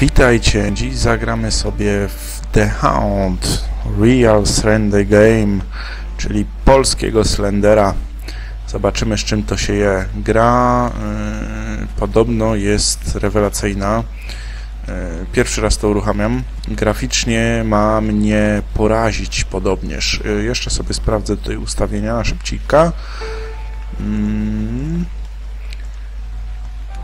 Witajcie, dziś zagramy sobie w The Hound Real Slender Game, czyli polskiego Slendera. Zobaczymy z czym to się je. Gra yy, podobno jest rewelacyjna. Yy, pierwszy raz to uruchamiam. Graficznie ma mnie porazić podobnież. Yy, jeszcze sobie sprawdzę tutaj ustawienia szybcika. Mm.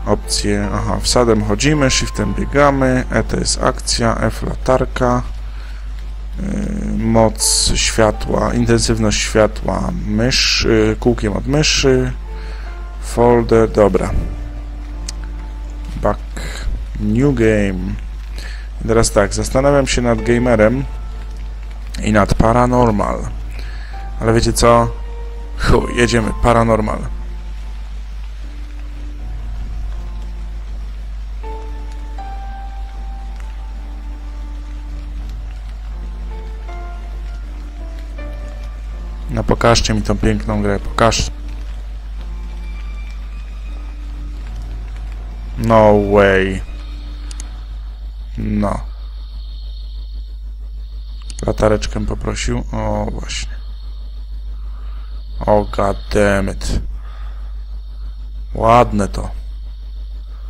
Opcje, aha, wsadem chodzimy, shiftem biegamy, E to jest akcja, F latarka, yy, moc światła, intensywność światła, mysz, yy, kółkiem od myszy, folder, dobra. Back, new game. I teraz tak, zastanawiam się nad gamerem i nad paranormal. Ale wiecie co? Chuj, jedziemy, paranormal. Pokażcie mi tą piękną grę, pokaż. No way. No. Latareczkę poprosił. O, właśnie. O, god damn it. Ładne to.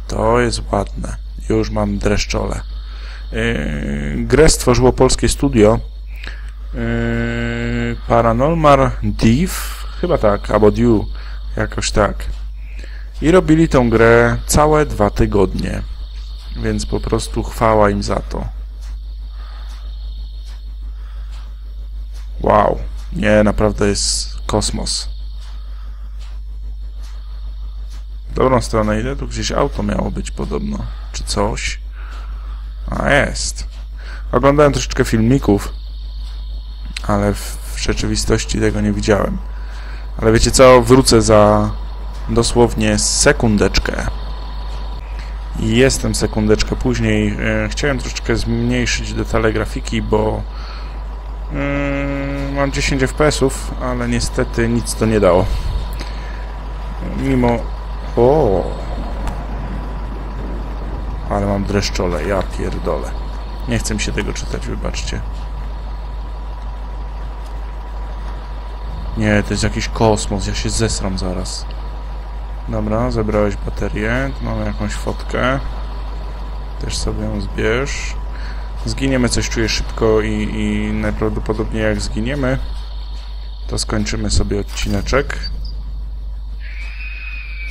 To jest ładne. Już mam dreszczole. Yy, grę stworzyło polskie studio. Yy, Paranormal Div, chyba tak, albo Dew, jakoś tak. I robili tą grę całe dwa tygodnie, więc po prostu chwała im za to. Wow, nie, naprawdę jest kosmos. W dobrą stronę idę, tu gdzieś auto miało być podobno, czy coś. A jest. Oglądałem troszeczkę filmików ale w, w rzeczywistości tego nie widziałem. Ale wiecie co, wrócę za dosłownie sekundeczkę. Jestem sekundeczkę później. E, chciałem troszeczkę zmniejszyć detale grafiki, bo e, mam 10 fps-ów, ale niestety nic to nie dało. Mimo... O, Ale mam dreszczole, ja pierdolę. Nie chcę mi się tego czytać, wybaczcie. Nie, to jest jakiś kosmos, ja się zesram zaraz. Dobra, zebrałeś baterię, tu mamy jakąś fotkę. Też sobie ją zbierz. Zginiemy, coś czuję szybko i, i najprawdopodobniej jak zginiemy, to skończymy sobie odcineczek.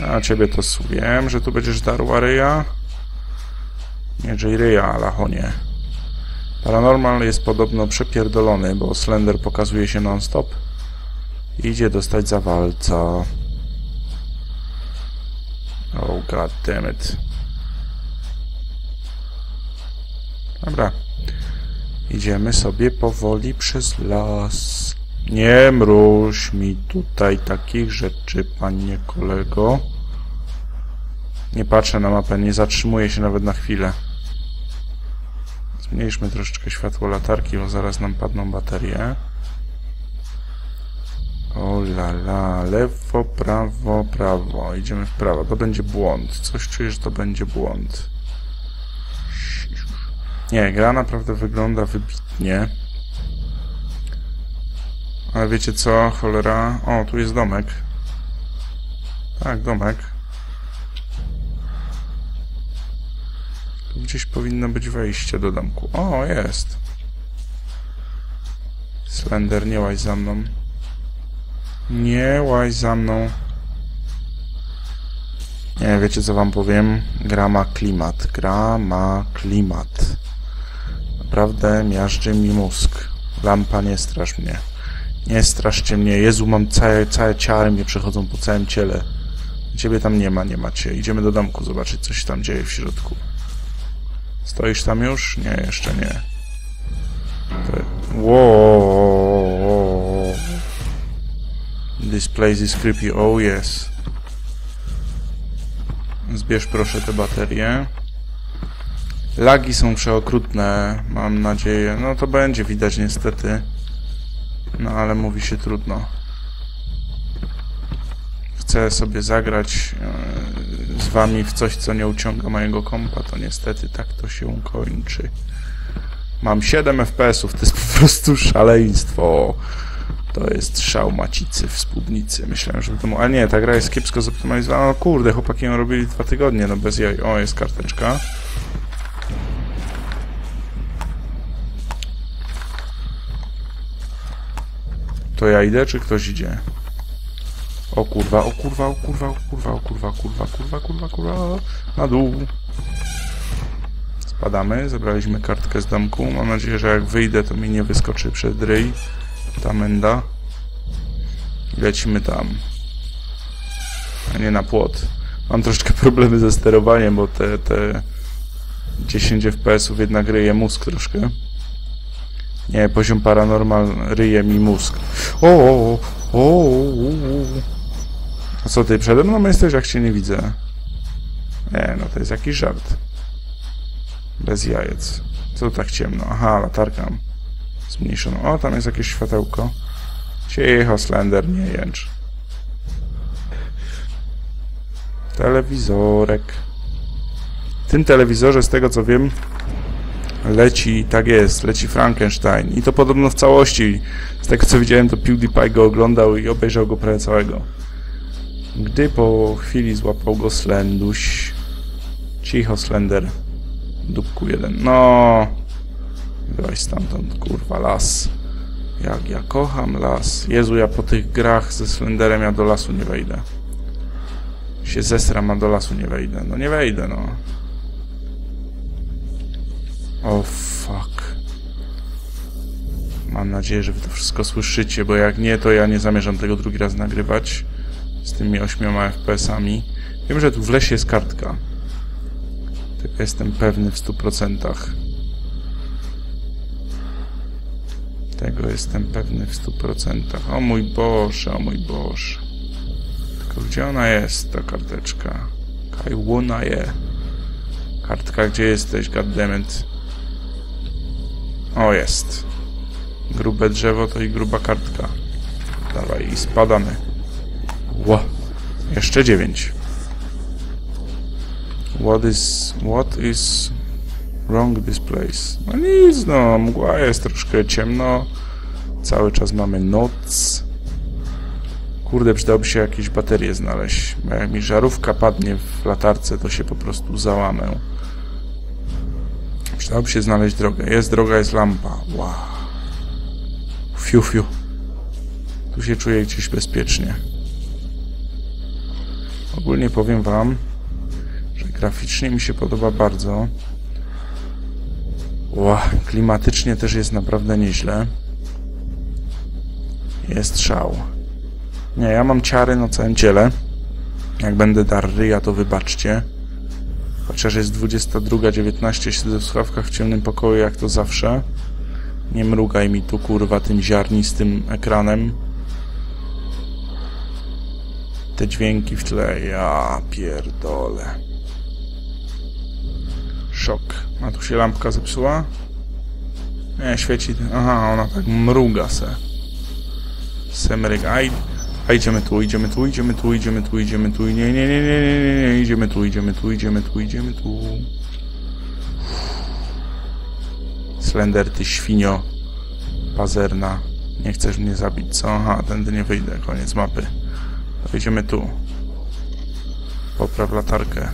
A ciebie to wiem, że tu będziesz darła ryja. Nie J-ryja, ale honie. Paranormal jest podobno przepierdolony, bo Slender pokazuje się non-stop. Idzie dostać za walca. Oh god damn it. Dobra. Idziemy sobie powoli przez las. Nie mruż mi tutaj takich rzeczy, panie kolego. Nie patrzę na mapę, nie zatrzymuję się nawet na chwilę. Zmniejszmy troszeczkę światło latarki, bo zaraz nam padną baterie. O la la, lewo, prawo, prawo. Idziemy w prawo. To będzie błąd. Coś czuję, że to będzie błąd. Nie, gra naprawdę wygląda wybitnie. Ale wiecie co, cholera? O, tu jest domek. Tak, domek. Tu gdzieś powinno być wejście do domku. O, jest. Slender, nie łaź za mną. Nie łaź za mną. Nie, wiecie co wam powiem? Gra ma klimat. Gra ma klimat. Naprawdę miażdży mi mózg. Lampa, nie strasz mnie. Nie straszcie mnie. Jezu, mam całe, całe ciało mnie przechodzą po całym ciele. Ciebie tam nie ma, nie macie. Idziemy do domku zobaczyć, co się tam dzieje w środku. Stoisz tam już? Nie, jeszcze nie. This place is creepy. Oh yes. Zbierz proszę te baterie. Lagi są przeokrutne, mam nadzieję. No to będzie widać niestety. No ale mówi się trudno. chcę sobie zagrać e, z wami w coś, co nie uciąga mojego kompa, to niestety tak to się kończy. Mam 7 FPS-ów, to jest po prostu szaleństwo. To jest szał macicy w spódnicy. Myślałem, że to... A nie, ta gra jest kiepsko zoptymalizowana. No kurde, chłopaki ją robili dwa tygodnie, no bez jaj. O, jest karteczka. To ja idę, czy ktoś idzie? O kurwa, o kurwa, o kurwa, o kurwa, o kurwa, kurwa, kurwa, kurwa, kurwa, na dół. Spadamy, zebraliśmy kartkę z domku. Mam nadzieję, że jak wyjdę, to mi nie wyskoczy przed ryj ta menda. I lecimy tam. A nie na płot. Mam troszeczkę problemy ze sterowaniem, bo te, te 10 FPS-ów jednak ryje mózg troszkę. Nie, poziom paranormal ryje mi mózg. O, o, o, o. A co ty przede mną jesteś, jak cię nie widzę? Nie, no to jest jakiś żart. Bez jajec. Co tak ciemno? Aha, latarka zmniejszoną. O, tam jest jakieś światełko. Cicho, Slender, nie jęcz. Telewizorek. W tym telewizorze, z tego co wiem, leci, tak jest, leci Frankenstein. I to podobno w całości. Z tego co widziałem, to PewDiePie go oglądał i obejrzał go prawie całego. Gdy po chwili złapał go Slenduś. Cicho, Slender. Dupku jeden. No. Byłaś stamtąd, kurwa, las. Jak ja kocham las. Jezu, ja po tych grach ze Slenderem ja do lasu nie wejdę. Się zesram, a do lasu nie wejdę. No nie wejdę, no. O, fuck. Mam nadzieję, że wy to wszystko słyszycie, bo jak nie, to ja nie zamierzam tego drugi raz nagrywać z tymi 8 FPS-ami. Wiem, że tu w lesie jest kartka. Tylko jestem pewny w 100%. Tego jestem pewny w 100%. O mój Boże, o mój Boże. Tylko gdzie ona jest, ta karteczka? Kajłuna je. Kartka, gdzie jesteś, goddammit? O, jest. Grube drzewo to i gruba kartka. Dawaj, i spadamy. Ło. Jeszcze dziewięć. What is... What is... Wrong this place. No nic, no, mgła jest troszkę ciemno. Cały czas mamy noc. Kurde, przydałoby się jakieś baterie znaleźć. Bo jak mi żarówka padnie w latarce, to się po prostu załamę. Przydałoby się znaleźć drogę. Jest droga, jest lampa. Wow. Fiu, fiu. Tu się czuję gdzieś bezpiecznie. Ogólnie powiem wam, że graficznie mi się podoba bardzo. Ła, klimatycznie też jest naprawdę nieźle. Jest szał. Nie, ja mam ciary na całym ciele. Jak będę dar ryja, to wybaczcie. Chociaż jest 22.19, siedzę w słuchawkach w ciemnym pokoju, jak to zawsze. Nie mrugaj mi tu, kurwa, tym ziarnistym ekranem. Te dźwięki w tle, ja pierdolę. Szok. A tu się lampka zepsuła? Nie, świeci... Aha, ona tak mruga se. Semryk, a, a idziemy tu, idziemy tu, idziemy tu, idziemy tu, idziemy tu, nie, nie, nie, nie, nie, nie, nie, idziemy tu, idziemy tu, idziemy tu, idziemy tu. Slender, ty świnio. Pazerna. Nie chcesz mnie zabić, co? Aha, tędy nie wyjdę, koniec mapy. To idziemy tu. Popraw latarkę.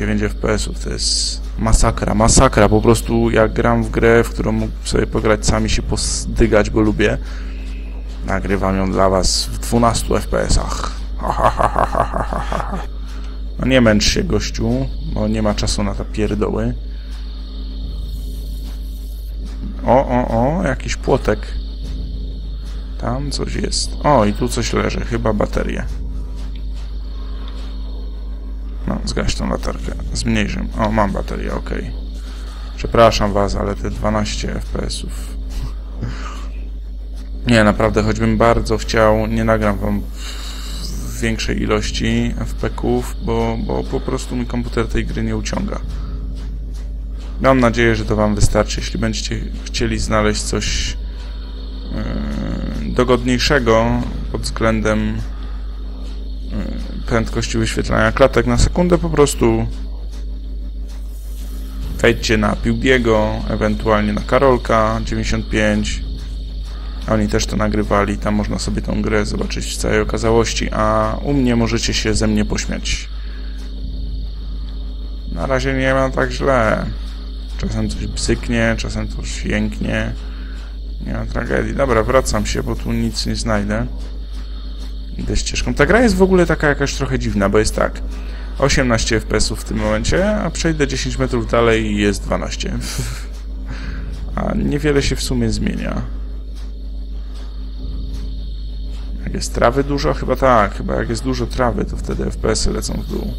9 FPS-ów to jest masakra, masakra. Po prostu jak gram w grę, w którą mógł sobie pograć sami się posdygać, bo lubię. Nagrywam ją dla was w 12 FPS-ach. No nie męcz się, gościu, bo nie ma czasu na te pierdoły. O, o, o, jakiś płotek. Tam coś jest. O, i tu coś leży, chyba baterie. Zgaś tą latarkę. Zmniejszym. O, mam baterię, ok. Przepraszam was, ale te 12 FPS-ów. Nie, naprawdę, choćbym bardzo chciał, nie nagram wam większej ilości FPK-ów, bo, bo po prostu mi komputer tej gry nie uciąga. Mam nadzieję, że to wam wystarczy. Jeśli będziecie chcieli znaleźć coś yy, dogodniejszego pod względem prędkości wyświetlania klatek na sekundę, po prostu wejdźcie na Piłbiego, ewentualnie na Karolka 95. Oni też to nagrywali, tam można sobie tą grę zobaczyć w całej okazałości, a u mnie możecie się ze mnie pośmiać. Na razie nie ma tak źle. Czasem coś bzyknie, czasem coś jęknie. Nie ma tragedii. Dobra, wracam się, bo tu nic nie znajdę. Idę ścieżką. Ta gra jest w ogóle taka jakaś trochę dziwna, bo jest tak. 18 fps w tym momencie, a przejdę 10 metrów dalej i jest 12. a niewiele się w sumie zmienia. Jak jest trawy dużo? Chyba tak. Chyba jak jest dużo trawy, to wtedy FPS-y lecą w dół.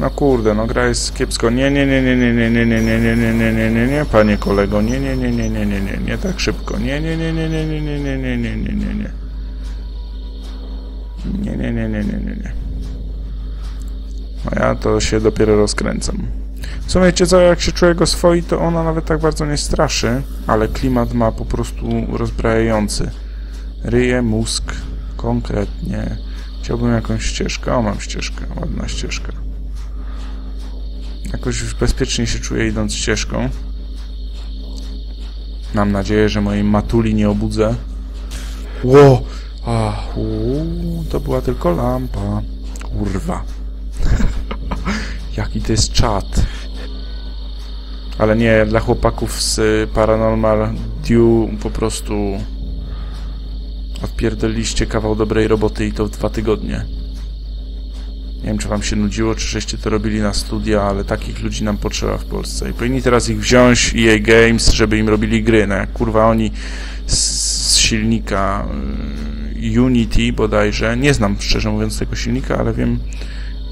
No kurde, no gra jest kiepsko. Nie, nie, nie, nie, nie, nie, nie, nie, nie, nie, nie, nie, nie, nie, nie, panie kolego. Nie, nie, nie, nie, nie, nie, nie, nie, tak szybko. Nie, nie, nie, nie, nie, nie, nie, nie, nie, nie, nie, nie, nie. Nie, nie, nie, nie, nie, nie, nie. A ja to się dopiero rozkręcam. W sumie wiecie co, jak się go swoi, to ona nawet tak bardzo nie straszy, ale klimat ma po prostu rozbrajający. Ryje, mózg, konkretnie. Chciałbym jakąś ścieżkę. O, mam ścieżkę, ładna ścieżka. Jakoś już bezpiecznie się czuję idąc ścieżką. Mam nadzieję, że mojej matuli nie obudzę. Ło! A, uu, to była tylko lampa. Kurwa. Jaki to jest czat. Ale nie, dla chłopaków z Paranormal Dew po prostu odpierdoliście kawał dobrej roboty i to w dwa tygodnie. Nie wiem, czy wam się nudziło, czy żeście to robili na studia, ale takich ludzi nam potrzeba w Polsce. I powinni teraz ich wziąć, EA Games, żeby im robili gry. No jak kurwa oni z, silnika y, Unity bodajże, nie znam szczerze mówiąc tego silnika, ale wiem,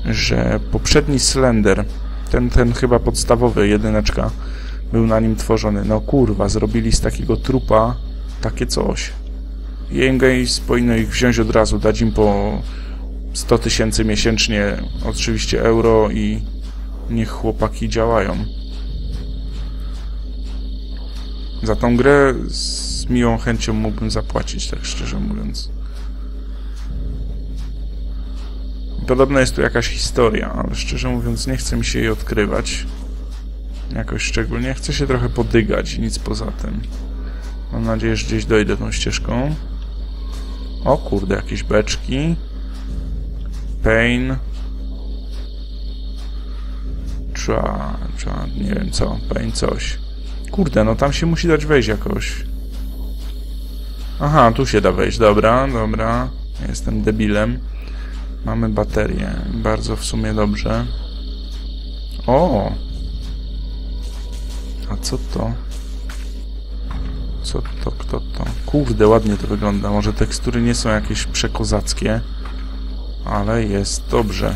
że poprzedni Slender, ten, ten chyba podstawowy, jedyneczka, był na nim tworzony. No kurwa, zrobili z takiego trupa takie coś. Games powinno ich wziąć od razu, dać im po 100 tysięcy miesięcznie, oczywiście euro i niech chłopaki działają. Za tą grę miłą chęcią mógłbym zapłacić, tak szczerze mówiąc. Podobno jest tu jakaś historia, ale szczerze mówiąc nie chce mi się jej odkrywać. Jakoś szczególnie. Chcę się trochę podygać i nic poza tym. Mam nadzieję, że gdzieś dojdę tą ścieżką. O kurde, jakieś beczki. Pain. Trzeba, trzeba, nie wiem co, Pain coś. Kurde, no tam się musi dać wejść jakoś. Aha, tu się da wejść, dobra, dobra. Jestem debilem. Mamy baterię, bardzo w sumie dobrze. O! A co to? Co to, kto to? Kurde, ładnie to wygląda. Może tekstury nie są jakieś przekozackie ale jest dobrze.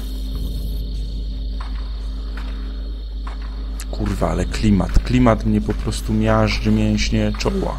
Kurwa, ale klimat. Klimat mnie po prostu miażdży mięśnie czoła.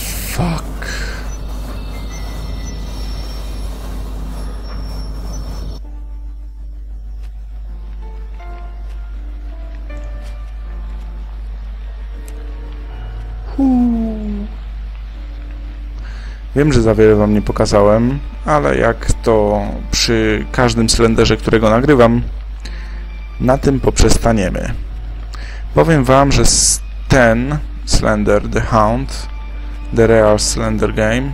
Wiem, że za wiele wam nie pokazałem, ale jak to przy każdym Slenderze, którego nagrywam, na tym poprzestaniemy. Powiem wam, że ten Slender, The Hound, The Real Slender Game,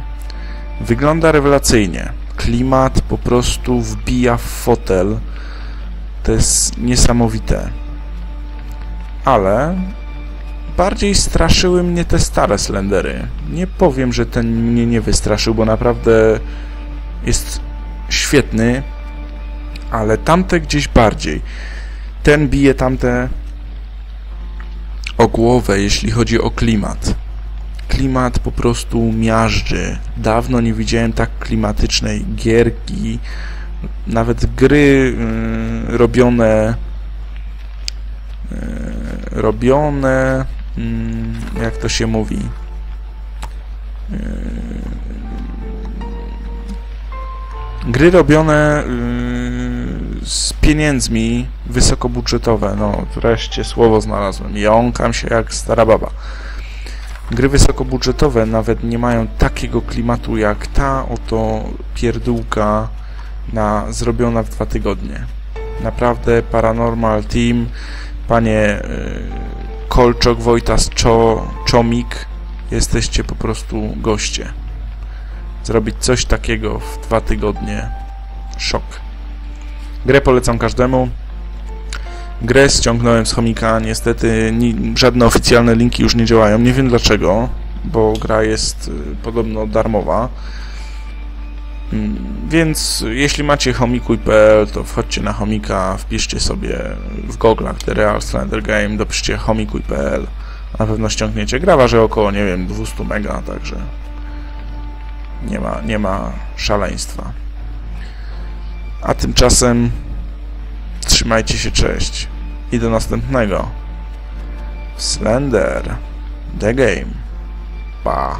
wygląda rewelacyjnie. Klimat po prostu wbija w fotel. To jest niesamowite. Ale bardziej straszyły mnie te stare Slendery. Nie powiem, że ten mnie nie wystraszył, bo naprawdę jest świetny, ale tamte gdzieś bardziej. Ten bije tamte o głowę, jeśli chodzi o klimat. Klimat po prostu miażdży. Dawno nie widziałem tak klimatycznej gierki, nawet gry yy, robione yy, robione jak to się mówi, Gry robione yy, z pieniędzmi wysokobudżetowe. No, wreszcie słowo znalazłem. Jąkam się jak stara baba. Gry wysokobudżetowe nawet nie mają takiego klimatu jak ta oto pierdółka na, zrobiona w dwa tygodnie. Naprawdę Paranormal Team, panie yy, Kolczok, Wojtas, Czo, Czomik, jesteście po prostu goście. Zrobić coś takiego w dwa tygodnie. Szok. Grę polecam każdemu. Grę ściągnąłem z chomika, niestety ni, żadne oficjalne linki już nie działają. Nie wiem dlaczego, bo gra jest y, podobno darmowa. Mm, Więc jeśli macie homikuj.pl, to wchodźcie na chomika, wpiszcie sobie w goglach The Real Slender Game, dopiszcie homikuj.pl. Na pewno ściągniecie. Gra waży około, nie wiem, 200 mega, także nie ma, nie ma szaleństwa. A tymczasem trzymajcie się, cześć i do następnego. Slender The Game. Pa.